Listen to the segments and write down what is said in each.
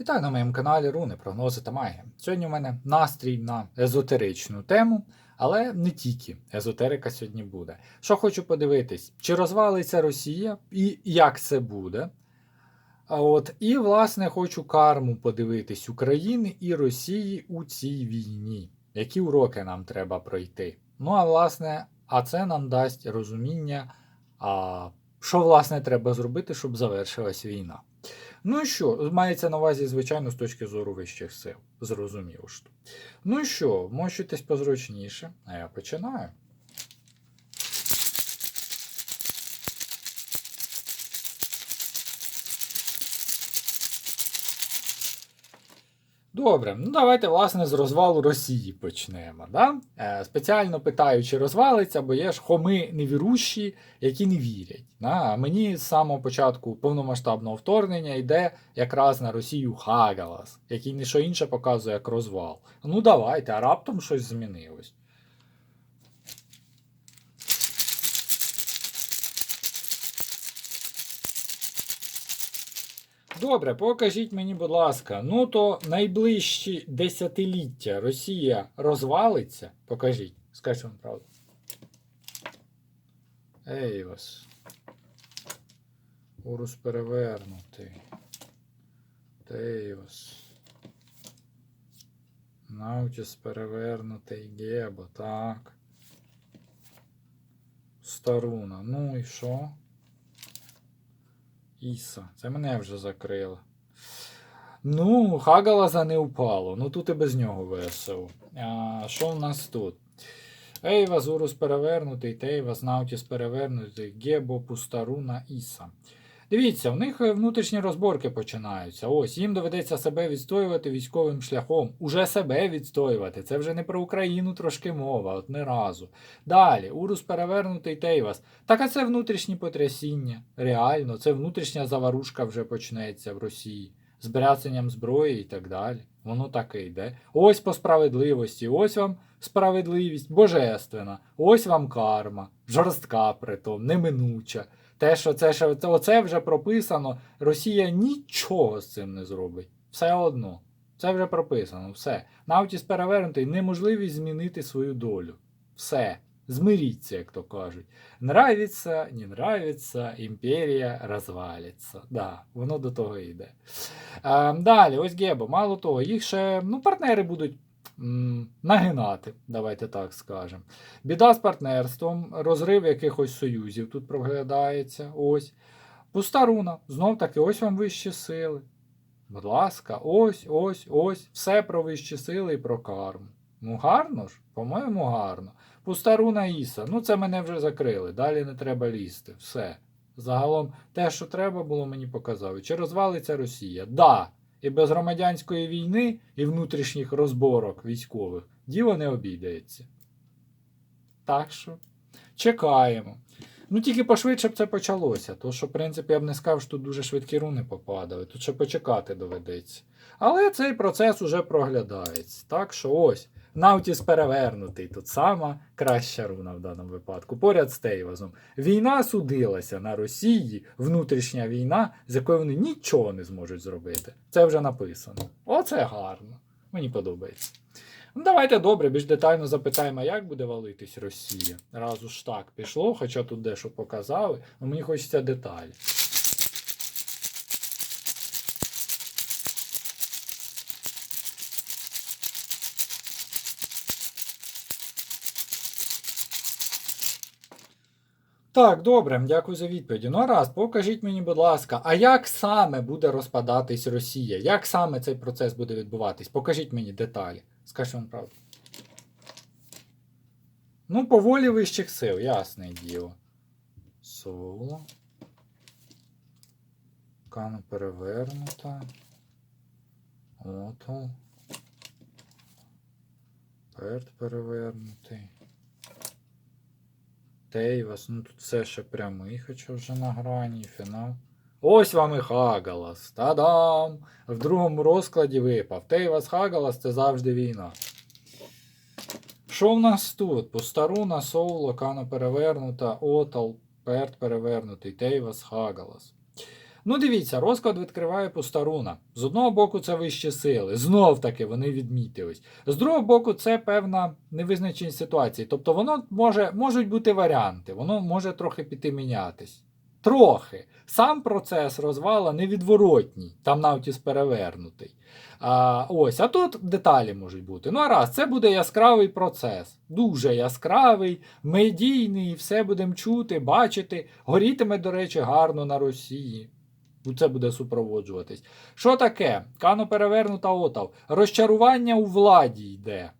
Вітаю на моєму каналі Руни, прогнози та магія. Сьогодні у мене настрій на езотеричну тему, але не тільки езотерика сьогодні буде. Що хочу подивитись, чи розвалиться Росія і як це буде. От, і, власне, хочу карму подивитись України і Росії у цій війні. Які уроки нам треба пройти? Ну, а власне, а це нам дасть розуміння, а, що власне треба зробити, щоб завершилась війна. Ну і що, мається на увазі, звичайно, з точки зору вищих сил. Зрозуміло ж. Ну і що, мочитесь позручніше, а я починаю. Добре, ну давайте, власне, з розвалу Росії почнемо. Да? Е, спеціально питаю, чи розвалиться, бо є ж хоми невірущі, які не вірять. Да? А мені з самого початку повномасштабного вторгнення йде якраз на Росію Хагалас, який не що інше показує як розвал. Ну давайте, а раптом щось змінилось. Добре, покажіть мені, будь ласка, ну то найближчі десятиліття Росія розвалиться. Покажіть, скажіть вам правду. Ей вас. Урус перевернутий. Тейос. Наутіс перевернутий Гебо, так. Старуна. Ну і що? Іса, це мене вже закрило. Ну, Хагалаза не упало. Ну тут і без нього весело. А, Що в нас тут? Ейва, Зурус перевернутий, Тейва, Наутіс перевернутий, Гебо, Пустаруна, Іса. Дивіться, в них е, внутрішні розборки починаються. Ось, їм доведеться себе відстоювати військовим шляхом. Уже себе відстоювати. Це вже не про Україну трошки мова, от не разу. Далі, Урус перевернутий Тейвас. Так а це внутрішні потрясіння. Реально, це внутрішня заварушка вже почнеться в Росії. З бряцанням зброї і так далі. Воно так і йде. Ось по справедливості, ось вам справедливість, божественна, ось вам карма, жорстка притом, неминуча. Те, що це що це, оце вже прописано, Росія нічого з цим не зробить. Все одно. Це вже прописано, все. Навтіс перевернутий, неможливість змінити свою долю. Все. Змиріться, як то кажуть. Нравиться, не нравиться, імперія розвалиться. Да, воно до того йде. А, далі, ось Гебо, мало того, їх ще ну, партнери будуть нагинати, давайте так скажемо. Біда з партнерством, розрив якихось союзів тут проглядається. Ось. Пуста руна. Знов таки, ось вам вищі сили. Будь ласка, ось, ось, ось. Все про вищі сили і про карму. Ну, гарно ж? По-моєму, гарно. Пуста руна Іса. Ну, це мене вже закрили. Далі не треба лізти. Все. Загалом, те, що треба було, мені показали. Чи розвалиться Росія? Да. І без громадянської війни і внутрішніх розборок військових діло не обійдеться. Так що, чекаємо. Ну, тільки пошвидше б це почалося. То, що, в принципі, я б не сказав, що тут дуже швидкі руни попадали. Тут ще почекати доведеться. Але цей процес уже проглядається. Так що ось. Наутіс перевернутий. Тут сама краща руна в даному випадку. Поряд з Тейвазом. Війна судилася на Росії, внутрішня війна, з якою вони нічого не зможуть зробити. Це вже написано. Оце гарно. Мені подобається. Ну, давайте добре, більш детально запитаємо, як буде валитись Росія. Раз уж так пішло, хоча тут дещо показали, але мені хочеться деталі. Так, добре, дякую за відповіді. Ну, раз, покажіть мені, будь ласка, а як саме буде розпадатись Росія? Як саме цей процес буде відбуватись? Покажіть мені деталі. Скажіть вам правду. Ну, по волі вищих сил, ясне діло. Соло. Кана перевернута. Ото. Перт перевернутий. Тейвас, ну тут все ще прямий, хоча вже на грані, фінал. Ось вам і Хагалас. Та-дам! В другому розкладі випав. Тейвас Хагалас це завжди війна. Що в нас тут? Постаруна, Соуло, Кана перевернута, Отал, Перт перевернутий, Тейвас Хагалас. Ну, дивіться, розклад відкриває Пустаруна. З одного боку, це вищі сили. Знов таки вони відмітились. З другого боку, це певна невизначеність ситуації. Тобто, воно може, можуть бути варіанти, воно може трохи піти мінятись. Трохи. Сам процес розвала невідворотній, там навтіс перевернутий. А, ось, а тут деталі можуть бути. Ну, а раз, це буде яскравий процес. Дуже яскравий, медійний, все будемо чути, бачити. Горітиме, до речі, гарно на Росії. Це буде супроводжуватись. Що таке? Кано перевернута отав. Розчарування у владі йде.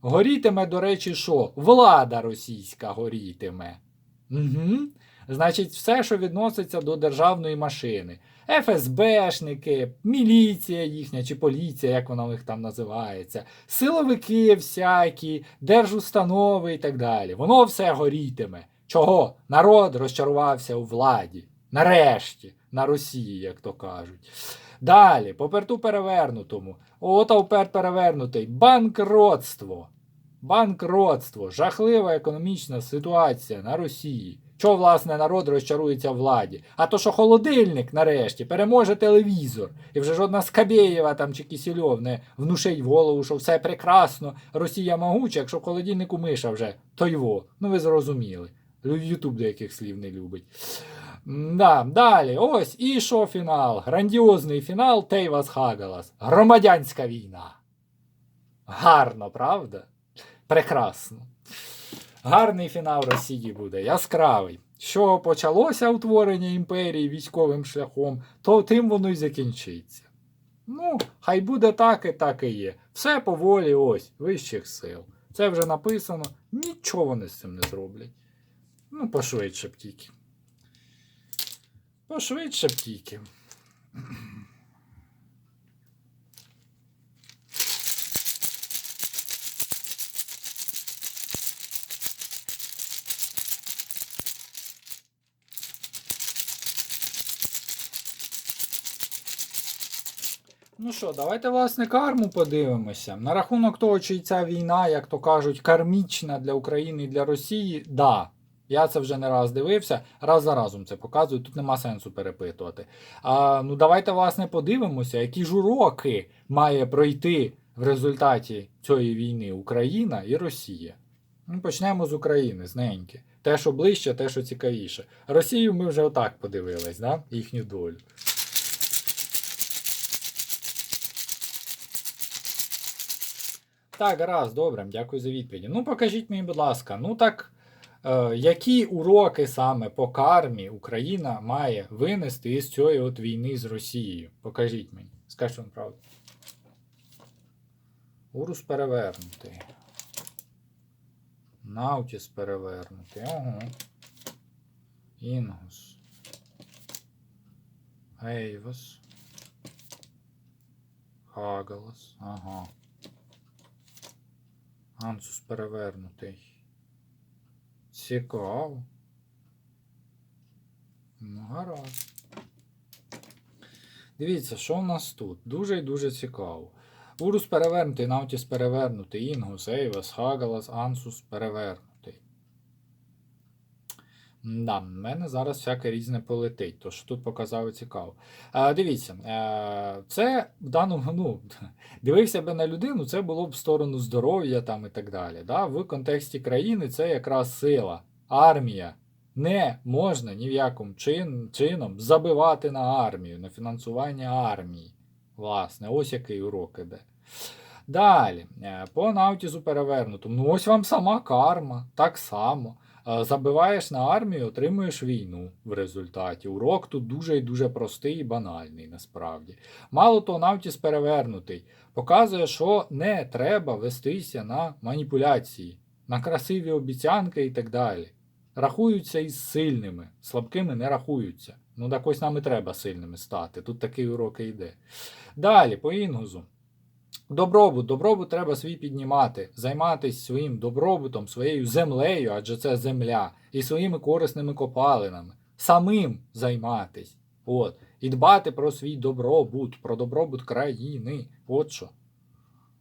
Горітиме, до речі, що? Влада російська горітиме. Угу. Значить, все, що відноситься до державної машини. ФСБшники, міліція їхня чи поліція, як вона у них там називається, силовики всякі, держустанови і так далі. Воно все горітиме. Чого? Народ розчарувався у владі. Нарешті, на Росії, як то кажуть. Далі, по перту перевернутому. От оперт перевернутий. Банкротство. Банкротство, жахлива економічна ситуація на Росії. Чого, власне, народ розчарується владі? А то, що холодильник нарешті переможе телевізор, і вже жодна Скабєєва там чи Кісільов не внушить в голову, що все прекрасно, Росія могуча, якщо в холодильнику миша вже, то його. Ну ви зрозуміли. Ютуб деяких слів не любить. Да, далі, ось і що фінал? Грандіозний фінал Тейвас Хагалас. Громадянська війна. Гарно, правда? Прекрасно. Гарний фінал Росії буде, яскравий. Що почалося утворення імперії військовим шляхом, то тим воно й закінчиться. Ну, хай буде так і так і є. Все по волі ось, вищих сил. Це вже написано, нічого вони з цим не зроблять. Ну, пошвидше б тільки. Пошвидше б тільки. Ну що, давайте, власне, карму подивимося. На рахунок того, чи ця війна, як то кажуть, кармічна для України і для Росії, да. Я це вже не раз дивився, раз за разом це показую, тут нема сенсу перепитувати. А, Ну давайте, власне, подивимося, які ж уроки має пройти в результаті цієї війни Україна і Росія. Ну, почнемо з України, з неньки. Те, що ближче, те, що цікавіше. Росію ми вже отак подивились, да? їхню долю. Так, гаразд, добре, дякую за відповіді. Ну, покажіть мені, будь ласка, ну так, які уроки саме по кармі Україна має винести із цієї от війни з Росією? Покажіть мені. Скажіть вам правду. Урус перевернутий. Наутіс перевернутий. Ого. Інгус. Ейвос. Хагалас. Ага. Ансус перевернутий. Цікаво. Ну, гаразд. Дивіться, що в нас тут? Дуже і дуже цікаво. Урус перевернутий, Наутіс перевернутий, Інгус, Ейвас, Хагалас, Ансус перевернутий. Да, в мене зараз всяке різне полетить, то що тут показали цікаво. А, дивіться, е, це в даному, ну, дивився би на людину, це було б в сторону здоров'я там і так далі. Да? В контексті країни це якраз сила, армія. Не можна ні в якому чин, чином забивати на армію, на фінансування армії. Власне, ось який урок іде. Далі, е, по наутізу перевернутому. Ну, ось вам сама карма, так само. Забиваєш на армію, отримуєш війну в результаті. Урок тут дуже і дуже простий і банальний насправді. Мало того, Навтіс перевернутий. Показує, що не треба вестися на маніпуляції, на красиві обіцянки і так далі. Рахуються із сильними, слабкими не рахуються. Ну так ось нам і треба сильними стати. Тут такий урок і йде. Далі, по інгузу. Добробут, добробут треба свій піднімати, займатися своїм добробутом, своєю землею, адже це земля, і своїми корисними копалинами. Самим займатись. От. І дбати про свій добробут, про добробут країни. От що.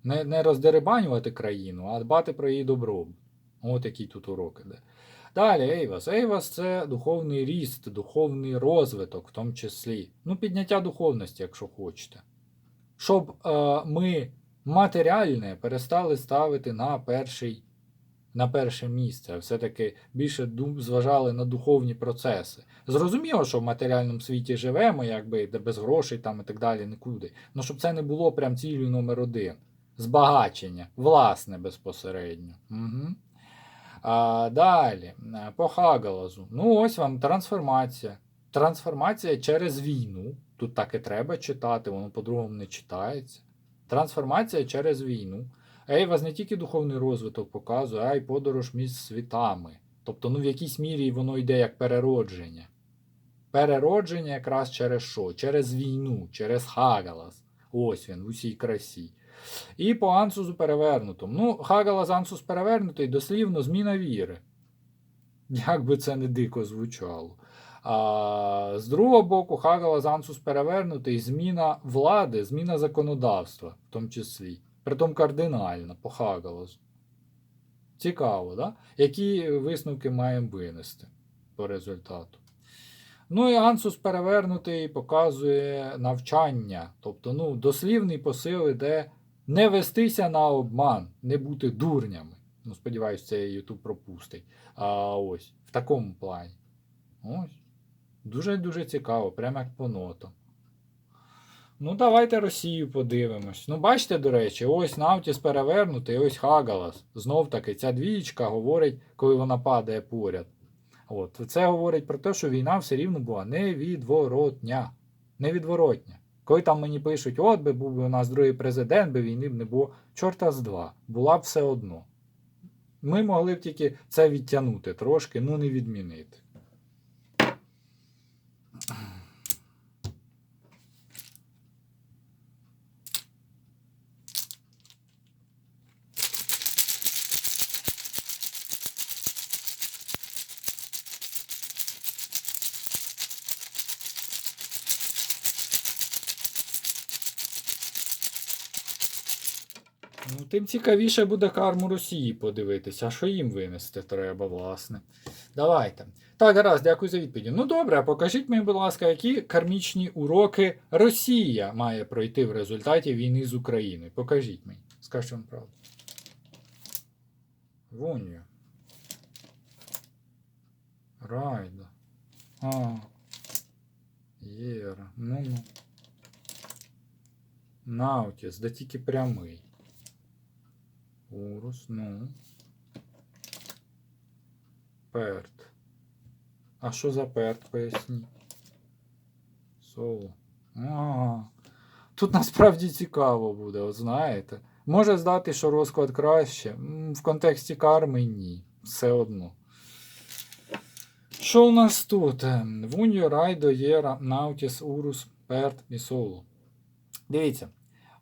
Не, не роздерибанювати країну, а дбати про її добробут. От який тут урок іде. Далі Ейвас. Ейвас це духовний ріст, духовний розвиток, в тому числі. Ну, підняття духовності, якщо хочете. Щоб е, ми матеріальне перестали ставити на перший, на перше місце, все-таки більше зважали на духовні процеси. Зрозуміло, що в матеріальному світі живемо, якби де без грошей там і так далі нікуди. Ну щоб це не було прям цілею номер один. Збагачення, власне, безпосередньо. Угу. А, далі, по Хагалазу. Ну, ось вам трансформація. Трансформація через війну. Тут так і треба читати, воно по-другому не читається. Трансформація через війну. Ейвас не тільки духовний розвиток показує, а й подорож між світами. Тобто, ну в якійсь мірі воно йде як переродження. Переродження якраз через що? Через війну, через Хагалас. Ось він в усій красі. І по Ансусу перевернутому. Ну, Хагалас Ансус перевернутий, дослівно зміна віри. Як би це не дико звучало. А з другого боку, Хагалас Ансус перевернутий, зміна влади, зміна законодавства, в тому числі. Притом кардинально по Хагаласу. Цікаво, да? Які висновки маємо винести по результату? Ну і Ансус перевернутий показує навчання. Тобто, ну, дослівний посил іде не вестися на обман, не бути дурнями. Ну, сподіваюсь, це YouTube пропустить. А ось в такому плані. Ось. Дуже-дуже цікаво, прямо як по нотам. Ну, давайте Росію подивимось. Ну, бачите, до речі, ось Навтіс перевернутий, ось Хагалас. Знов таки, ця двієчка говорить, коли вона падає поряд. От. Це говорить про те, що війна все рівно була невідворотня. Невідворотня. Коли там мені пишуть, от би був би у нас другий президент, би війни б не було, чорта з два. Була б все одно. Ми могли б тільки це відтягнути трошки, ну не відмінити. Mm-hmm. тим цікавіше буде карму Росії подивитися, а що їм винести треба, власне. Давайте. Так, гаразд, дякую за відповіді. Ну добре, покажіть мені, будь ласка, які кармічні уроки Росія має пройти в результаті війни з Україною. Покажіть мені. Скажіть вам правду. Воню. Райда. А. Єра. Ну ну. Наутіс, да тільки прямий. Урус, ну. Перт. А що за перт, поясніть? Соло. Ага. Тут насправді цікаво буде, от знаєте. Може здати, що розклад краще. В контексті карми ні. Все одно. Що у нас тут? Ем, Вуньо, Райдо, Єра, Наутіс, Урус, Перт і Соло. Дивіться.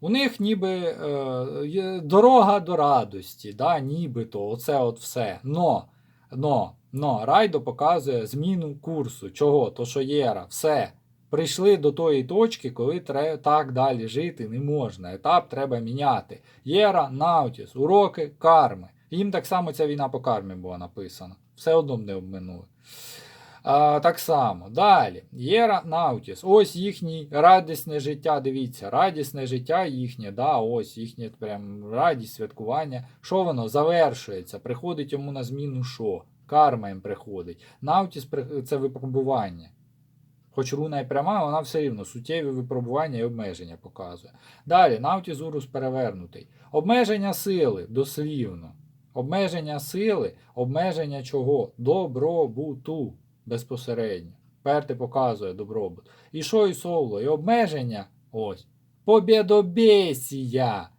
У них ніби е, дорога до радості, да, нібито, оце от все. Но, но, но, Райдо показує зміну курсу. Чого? То що Єра, все. Прийшли до тої точки, коли тре, так далі жити не можна. Етап треба міняти. Єра, Наутіс, уроки карми. Їм так само ця війна по кармі була написана. Все одно не обминули. А, так само. Далі. Єра Наутіс. Ось їхнє радісне життя. Дивіться, радісне життя їхнє, да, ось їхнє прям радість, святкування. Що воно завершується? Приходить йому на зміну що? Карма їм приходить. Наутіс це випробування. Хоч руна і пряма, вона все рівно суттєві випробування і обмеження показує. Далі, Наутіс Урус перевернутий. Обмеження сили, дослівно. Обмеження сили, обмеження чого? Добробуту безпосередньо. Перти показує добробут. І що і соло? І обмеження ось. Побєдобєсія.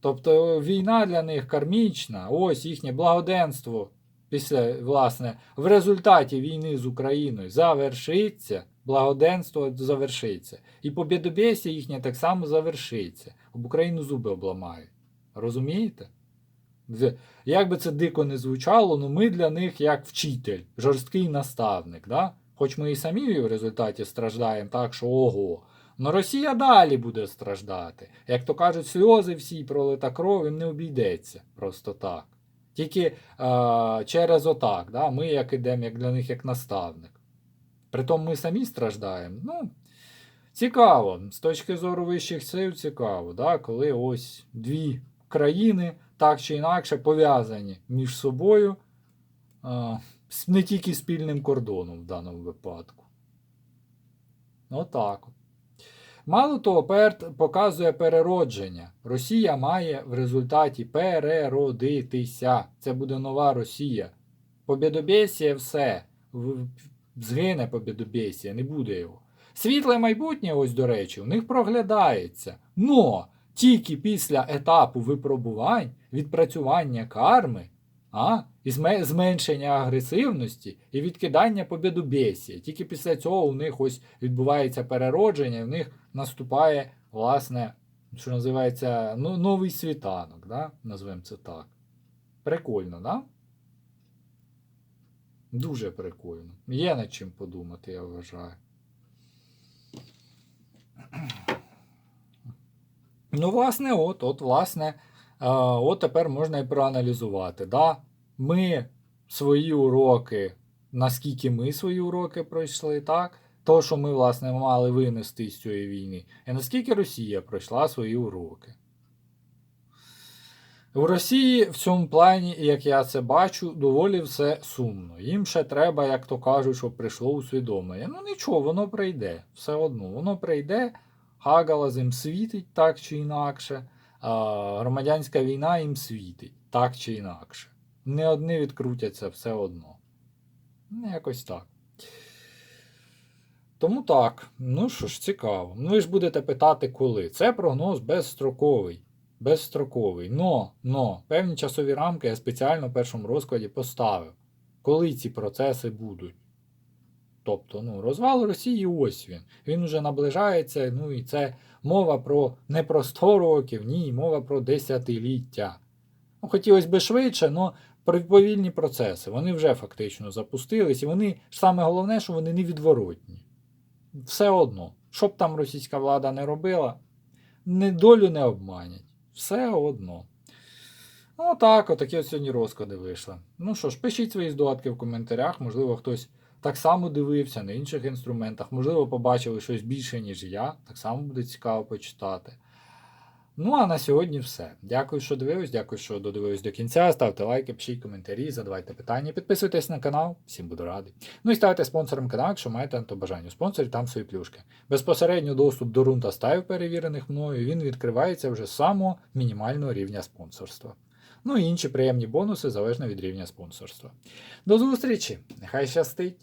Тобто війна для них кармічна, ось їхнє благоденство після, власне, в результаті війни з Україною завершиться, благоденство завершиться. І побєдобєсія їхнє так само завершиться. Об Україну зуби обламають. Розумієте? Як би це дико не звучало, ну ми для них як вчитель, жорсткий наставник. Да? Хоч ми і самі в результаті страждаємо так, що ого. Но Росія далі буде страждати. Як то кажуть, сльози всі пролита кров їм не обійдеться просто так. Тільки е, через отак. Да? Ми як ідемо, як для них як наставник. Притом ми самі страждаємо. Ну, цікаво, з точки зору вищих сил, цікаво, да? коли ось дві країни так чи інакше пов'язані між собою не тільки спільним кордоном в даному випадку. Отак. от. Мало того, ПЕРТ показує переродження. Росія має в результаті переродитися. Це буде нова Росія. Побєдобєсія все. Згине побєдобєсія, не буде його. Світле майбутнє, ось до речі, у них проглядається. Но тільки після етапу випробувань, відпрацювання карми, а, і зменшення агресивності і відкидання побєдобєсія. Тільки після цього у них ось відбувається переродження, і в них наступає, власне, що називається, ну, новий світанок, да? назвемо це так. Прикольно, да? Дуже прикольно. Є над чим подумати, я вважаю. Ну, власне, от, от, власне, е, от тепер можна і проаналізувати. Да? Ми свої уроки, наскільки ми свої уроки пройшли, так? То, що ми, власне, мали винести з цієї війни, і наскільки Росія пройшла свої уроки. В Росії в цьому плані, як я це бачу, доволі все сумно. Їм ще треба, як то кажуть, щоб прийшло усвідомлення. Ну нічого, воно прийде. Все одно, воно прийде, Хагалас їм світить так чи інакше, а громадянська війна їм світить так чи інакше. Не одні відкрутяться все одно. Ну, якось так. Тому так, ну що ж, цікаво. Ну ви ж будете питати, коли. Це прогноз безстроковий. Безстроковий. Но, но, певні часові рамки я спеціально в першому розкладі поставив. Коли ці процеси будуть. Тобто, ну, розвал Росії ось він. Він уже наближається, ну і це мова про не про 100 років, ні, мова про десятиліття. Ну, хотілося б швидше, але повільні процеси. Вони вже фактично запустились, і вони саме головне, що вони невідворотні. Все одно, що б там російська влада не робила, не долю не обманять. Все одно. Ну, так, отакі от сьогодні розклади вийшли. Ну що ж, пишіть свої здогадки в коментарях, можливо, хтось так само дивився на інших інструментах, можливо, побачили щось більше, ніж я. Так само буде цікаво почитати. Ну, а на сьогодні все. Дякую, що дивились, дякую, що додивились до кінця. Ставте лайки, пишіть коментарі, задавайте питання, підписуйтесь на канал, всім буду радий. Ну і ставте спонсором каналу, якщо маєте на то бажання. Спонсорі там свої плюшки. Безпосередньо доступ до рунта стаю перевірених мною, він відкривається вже з самого мінімального рівня спонсорства. Ну і інші приємні бонуси залежно від рівня спонсорства. До зустрічі! Нехай щастить!